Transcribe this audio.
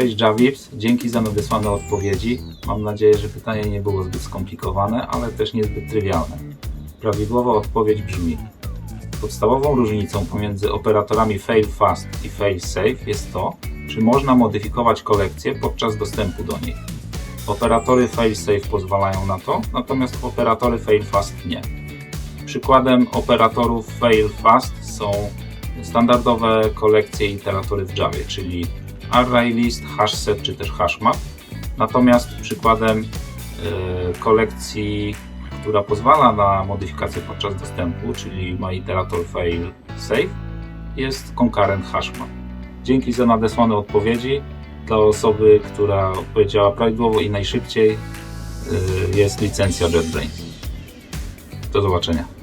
Cześć Javips, dzięki za nadesłane odpowiedzi. Mam nadzieję, że pytanie nie było zbyt skomplikowane, ale też niezbyt trywialne. Prawidłowa odpowiedź brzmi: Podstawową różnicą pomiędzy operatorami fail fast i fail safe jest to, czy można modyfikować kolekcję podczas dostępu do niej. Operatory fail safe pozwalają na to, natomiast operatory fail fast nie. Przykładem operatorów fail fast są standardowe kolekcje i iteratory w Javie, czyli ArrayList, HashSet czy też HashMap. Natomiast przykładem y, kolekcji, która pozwala na modyfikację podczas dostępu, czyli ma iterator fail safe, jest concurrent HashMap. Dzięki za nadesłane odpowiedzi. Dla osoby, która odpowiedziała prawidłowo i najszybciej, y, jest licencja JetBrains. Do zobaczenia.